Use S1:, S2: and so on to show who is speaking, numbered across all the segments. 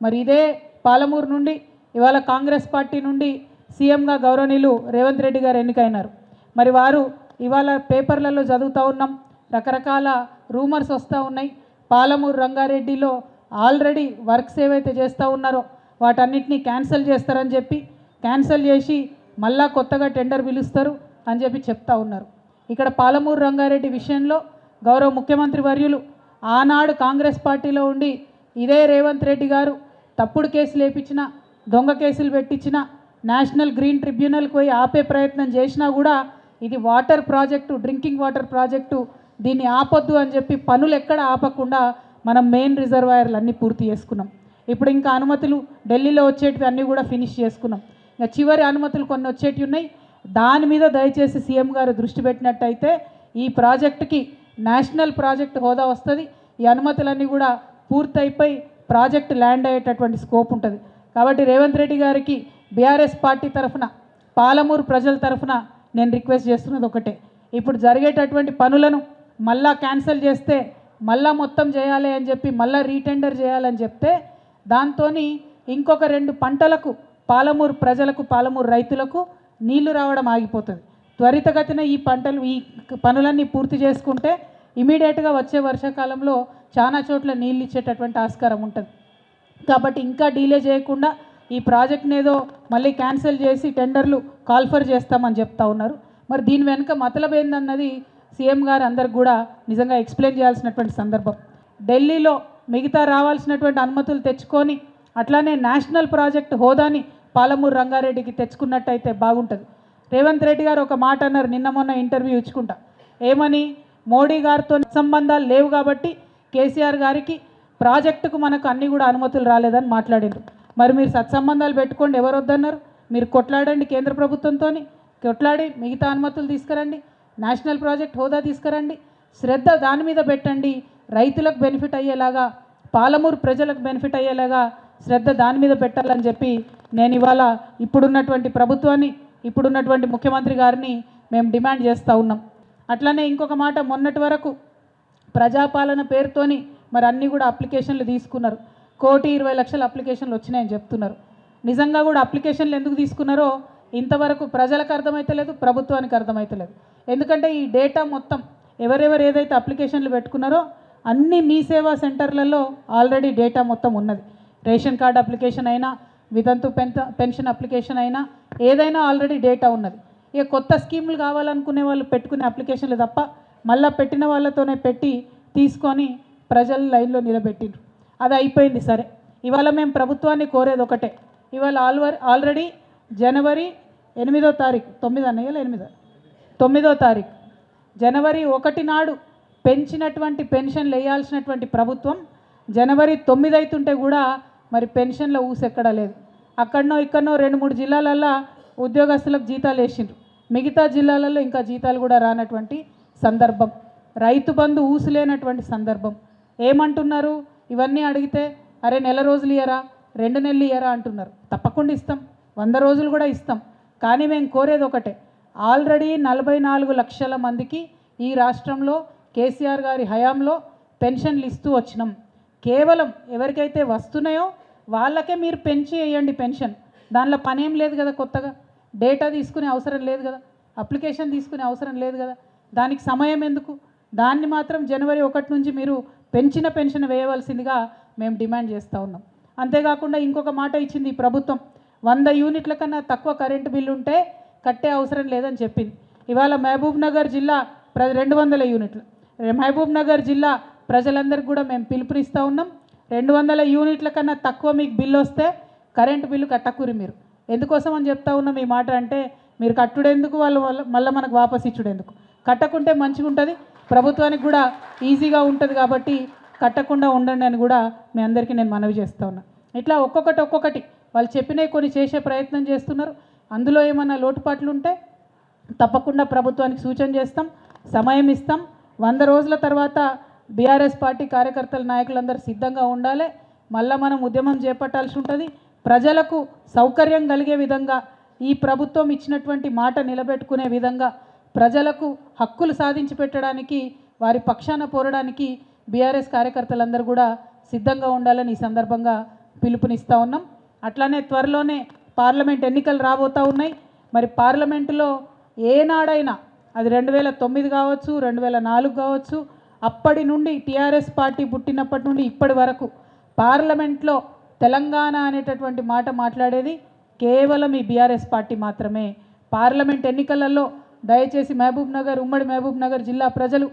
S1: మరి ఇదే పాలమూరు నుండి ఇవాళ కాంగ్రెస్ పార్టీ నుండి సీఎంగా గౌరవనీయులు రేవంత్ రెడ్డి గారు ఎన్నికైనారు. మరి వారు ఇవాళ పేపర్లలో చదువుతూ ఉన్నాం రకరకాల రూమర్స్ వస్తూ ఉన్నాయి. పాలమూరు రంగారెడ్డిలో ఆల్రెడీ వర్క్స్ ఏవైతే చేస్తూ ఉన్నారో వాటన్నిటినీ క్యాన్సిల్ చేస్తారని చెప్పి క్యాన్సిల్ చేసి మళ్ళా కొత్తగా టెండర్ పిలుస్తారు అని చెప్పి చెప్తా ఉన్నారు. ఇక్కడ పాలమూరు రంగారెడ్డి విషయంలో గౌరవ ముఖ్యమంత్రి వర్యులు ఆనాడు కాంగ్రెస్ పార్టీలో ఉండి ఇదే రేవంత్ రెడ్డి గారు తప్పుడు కేసులు వేపించిన దొంగ కేసులు పెట్టించిన నేషనల్ గ్రీన్ ట్రిబ్యునల్కి పోయి ఆపే ప్రయత్నం చేసినా కూడా ఇది water project drinking water project దీన్ని ఆపొద్దు అని చెప్పి పనులు ఎక్కడ ఆపకుండా మనం మెయిన్ రిజర్వాయర్లు అన్నీ పూర్తి చేసుకున్నాం. ఇప్పుడు ఇంకా అనుమతులు ఢిల్లీలో వచ్చేటివి అన్నీ కూడా ఫినిష్ చేసుకున్నాం. ఇంకా చివరి అనుమతులు కొన్ని వచ్చేటివి ఉన్నాయి. దాని మీద దయచేసి సీఎం గారు దృష్టి పెట్టినట్టయితే ఈ ప్రాజెక్టుకి నేషనల్ ప్రాజెక్ట్ హోదా వస్తుంది. ఈ అనుమతులన్నీ కూడా పూర్తయిపోయి ప్రాజెక్ట్ ల్యాండ్ అయ్యేటటువంటి స్కోప్ ఉంటుంది. కాబట్టి రేవంత్ రెడ్డి గారికి బీఆర్ఎస్ పార్టీ తరఫున పాలమూరు ప్రజల తరఫున నేను రిక్వెస్ట్ చేస్తున్నది ఒకటే. ఇప్పుడు జరిగేటటువంటి పనులను మళ్ళా క్యాన్సిల్ చేస్తే మళ్ళా మొత్తం చేయాలి అని చెప్పి మళ్ళా రీటెండర్ చేయాలని చెప్తే దాంతో ఇంకొక రెండు పంటలకు పాలమూరు ప్రజలకు పాలమూరు రైతులకు నీళ్ళు రావడం ఆగిపోతుంది. త్వరితగతిన ఈ పంటలు ఈ పనులన్నీ పూర్తి చేసుకుంటే ఇమీడియట్గా వచ్చే వర్షాకాలంలో చాలా చోట్ల నీళ్ళు ఇచ్చేటటువంటి ఆస్కారం ఉంటుంది. కాబట్టి ఇంకా డీలే చేయకుండా ఈ ప్రాజెక్ట్ని ఏదో మళ్ళీ క్యాన్సిల్ చేసి టెండర్లు కాల్ఫర్ చేస్తామని చెప్తా ఉన్నారు. మరి దీని వెనుక మతలబ్ ఏందన్నది సీఎం గారు అందరికి కూడా నిజంగా ఎక్స్ప్లెయిన్ చేయాల్సినటువంటి సందర్భం. ఢిల్లీలో మిగతా రావాల్సినటువంటి అనుమతులు తెచ్చుకొని అట్లానే నేషనల్ ప్రాజెక్ట్ హోదాని పాలమూరు రంగారెడ్డికి తెచ్చుకున్నట్టయితే బాగుంటుంది. రేవంత్ రెడ్డి గారు ఒక మాట అన్నారు నిన్న మొన్న ఇంటర్వ్యూ ఇచ్చుకుంటా. ఏమని? మోడీ గారితో సంబంధాలు లేవు కాబట్టి కేసీఆర్ గారికి ప్రాజెక్టుకు మనకు అన్ని కూడా అనుమతులు రాలేదని మాట్లాడారు మరి మీరు సత్సంబంధాలు పెట్టుకోండి ఎవరు వద్దన్నారు? మీరు కొట్లాడండి కేంద్ర ప్రభుత్వంతో కొట్లాడి మిగతా అనుమతులు తీసుకురండి నేషనల్ ప్రాజెక్ట్ హోదా తీసుకురండి శ్రద్ధ దాని మీద పెట్టండి రైతులకు బెనిఫిట్ అయ్యేలాగా పాలమూరు ప్రజలకు బెనిఫిట్ అయ్యేలాగా శ్రద్ధ దాని మీద పెట్టాలని చెప్పి నేను ఇవాళ ఇప్పుడున్నటువంటి ప్రభుత్వాన్ని ఇప్పుడున్నటువంటి ముఖ్యమంత్రి గారిని మేము డిమాండ్ చేస్తూ ఉన్నాం. అట్లనే ఇంకొక మాట మొన్నటి వరకు ప్రజాపాలన పేరుతోని మరి అన్నీ కూడా అప్లికేషన్లు తీసుకున్నారు. కోటి ఇరవై లక్షల అప్లికేషన్లు వచ్చినాయని చెప్తున్నారు. నిజంగా కూడా అప్లికేషన్లు ఎందుకు తీసుకున్నారో ఇంతవరకు ప్రజలకు అర్థమైతలేదు ప్రభుత్వానికి అర్థమైతలేదు ఎందుకంటే ఈ డేటా మొత్తం ఎవరెవరు ఏదైతే అప్లికేషన్లు పెట్టుకున్నారో అన్ని మీ సేవా సెంటర్లలో ఆల్రెడీ డేటా మొత్తం ఉన్నది. రేషన్ కార్డ్ అప్లికేషన్ అయినా వితంతు పెన్ పెన్షన్ అప్లికేషన్ అయినా ఏదైనా ఆల్రెడీ డేటా ఉన్నది. ఇక కొత్త స్కీములు కావాలనుకునే వాళ్ళు పెట్టుకునే అప్లికేషన్లు తప్ప మళ్ళీ పెట్టిన వాళ్ళతోనే పెట్టి తీసుకొని ప్రజల లైన్లో నిలబెట్టిండ్రు. అది అయిపోయింది సరే. ఇవాళ మేము ప్రభుత్వాన్ని కోరేది ఒకటే. ఇవాళ ఆల్వర్ ఆల్రెడీ జనవరి ఎనిమిదో తారీఖు తొమ్మిది అన్నయ్యలు ఎనిమిదో? తొమ్మిదో తారీఖు. జనవరి ఒకటి నాడు పెంచినటువంటి పెన్షన్లు వేయాల్సినటువంటి ప్రభుత్వం జనవరి తొమ్మిది అవుతుంటే కూడా మరి పెన్షన్ల ఊసెక్కడా లేదు. అక్కడనో ఇక్కడనో రెండు మూడు జిల్లాలల్లో ఉద్యోగస్తులకు జీతాలు వేసిండ్రు. మిగతా జిల్లాలలో ఇంకా జీతాలు కూడా రానటువంటి సందర్భం. రైతు బంధు ఊసులేనటువంటి సందర్భం. ఏమంటున్నారు? ఇవన్నీ అడిగితే అరే నెల రోజులు ఇయ్యరా? రెండు నెలలు ఇయ్యరా అంటున్నారు. తప్పకుండా ఇస్తాం. వంద రోజులు కూడా ఇస్తాం. కానీ మేము కోరేది ఒకటే. ఆల్రెడీ నలభై నాలుగు లక్షల మందికి ఈ రాష్ట్రంలో కేసీఆర్ గారి హయాంలో పెన్షన్లు ఇస్తూ వచ్చినాం. కేవలం ఎవరికైతే వస్తున్నాయో వాళ్ళకే మీరు పెంచి వేయండి పెన్షన్. దానిలో పనేం లేదు కదా కొత్తగా. డేటా తీసుకునే అవసరం లేదు కదా. అప్లికేషన్ తీసుకునే అవసరం లేదు కదా. దానికి సమయం ఎందుకు? దాన్ని మాత్రం జనవరి ఒకటి నుంచి మీరు పెంచిన పెన్షన్ వేయవలసిందిగా మేము డిమాండ్ చేస్తూ ఉన్నాం. అంతేకాకుండా ఇంకొక మాట ఇచ్చింది ఈ ప్రభుత్వం. వంద యూనిట్ల కన్నా తక్కువ కరెంటు బిల్లు ఉంటే కట్టే అవసరం లేదని చెప్పింది. ఇవాళ మహబూబ్ నగర్ జిల్లా ప్ర రెండు వందల యూనిట్లు. మహబూబ్ నగర్ జిల్లా ప్రజలందరికీ కూడా మేము పిలుపునిస్తూ ఉన్నాం. రెండు వందల యూనిట్ల కన్నా తక్కువ మీకు బిల్లు వస్తే కరెంటు బిల్లు కట్టకూరి మీరు. ఎందుకోసం అని చెప్తా ఉన్నాం ఈ మాట అంటే మీరు కట్టుడెందుకు? వాళ్ళు వాళ్ళ- మళ్ళీ మనకు వాపస్ ఇచ్చుడెందుకు? కట్టకుంటే మంచిగా ఉంటుంది ప్రభుత్వానికి కూడా ఈజీగా ఉంటుంది కాబట్టి కట్టకుండా ఉండండి అని కూడా మీ అందరికీ నేను మనవి చేస్తూ ఉన్నా. ఇట్లా ఒక్కొక్కటి ఒక్కొక్కటి వాళ్ళు చెప్పినవి కొన్ని చేసే ప్రయత్నం చేస్తున్నారు. అందులో ఏమన్నా లోటుపాట్లు ఉంటే తప్పకుండా ప్రభుత్వానికి సూచన చేస్తాం సమయం ఇస్తాం. వంద రోజుల తర్వాత బీఆర్ఎస్ పార్టీ కార్యకర్తల నాయకులందరూ సిద్ధంగా ఉండాలి. మళ్ళీ మనం ఉద్యమం చేపట్టాల్సి ఉంటుంది. ప్రజలకు సౌకర్యం కలిగే విధంగా ఈ ప్రభుత్వం ఇచ్చినటువంటి మాట నిలబెట్టుకునే విధంగా ప్రజలకు హక్కులు సాధించి పెట్టడానికి వారి పక్షాన పోరడానికి బీఆర్ఎస్ కార్యకర్తలందరూ కూడా సిద్ధంగా ఉండాలని ఈ సందర్భంగా పిలుపునిస్తూ ఉన్నాం. అట్లానే త్వరలోనే పార్లమెంట్ ఎన్నికలు రాబోతూ ఉన్నాయి. మరి పార్లమెంటులో ఏనాడైనా అది రెండు వేల తొమ్మిది కావచ్చు రెండు వేల నాలుగు కావచ్చు అప్పటి నుండి టీఆర్ఎస్ పార్టీ పుట్టినప్పటి నుండి ఇప్పటి వరకు పార్లమెంట్లో తెలంగాణ అనేటటువంటి మాట మాట్లాడేది కేవలం ఈ బీఆర్ఎస్ పార్టీ మాత్రమే. పార్లమెంట్ ఎన్నికలలో దయచేసి మహబూబ్ నగర్ ఉమ్మడి మహబూబ్ నగర్ జిల్లా ప్రజలు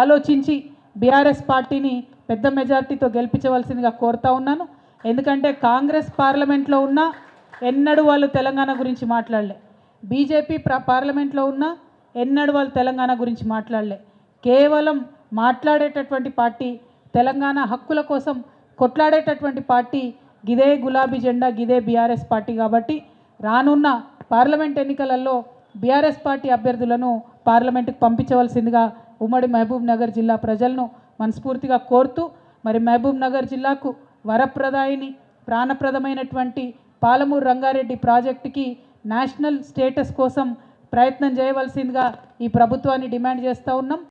S1: ఆలోచించి బీఆర్ఎస్ పార్టీని పెద్ద మెజార్టీతో గెలిపించవలసిందిగా కోరుతా ఉన్నాను. ఎందుకంటే కాంగ్రెస్ పార్లమెంట్లో ఉన్న ఎన్నడూ వాళ్ళు తెలంగాణ గురించి మాట్లాడలే. బీజేపీ పార్లమెంట్లో ఉన్న ఎన్నడూ వాళ్ళు తెలంగాణ గురించి మాట్లాడలే. కేవలం మాట్లాడేటటువంటి పార్టీ తెలంగాణ హక్కుల కోసం కొట్లాడేటటువంటి పార్టీ గిదే గులాబీ జెండా గిదే బీఆర్ఎస్ పార్టీ కాబట్టి రానున్న పార్లమెంట్ ఎన్నికలలో బీఆర్ఎస్ పార్టీ అభ్యర్థులను పార్లమెంటుకు పంపించవలసిందిగా ఉమ్మడి మహబూబ్ నగర్ జిల్లా ప్రజలను మనస్ఫూర్తిగా కోరుతూ మరి మహబూబ్ నగర్ జిల్లాకు వరప్రదాయిని ప్రాణప్రదమైనటువంటి పాలమూరు రంగారెడ్డి ప్రాజెక్టుకి నేషనల్ స్టేటస్ కోసం ప్రయత్నం చేయవలసిందిగా ఈ ప్రభుత్వాన్ని డిమాండ్ చేస్తూ ఉన్నాం.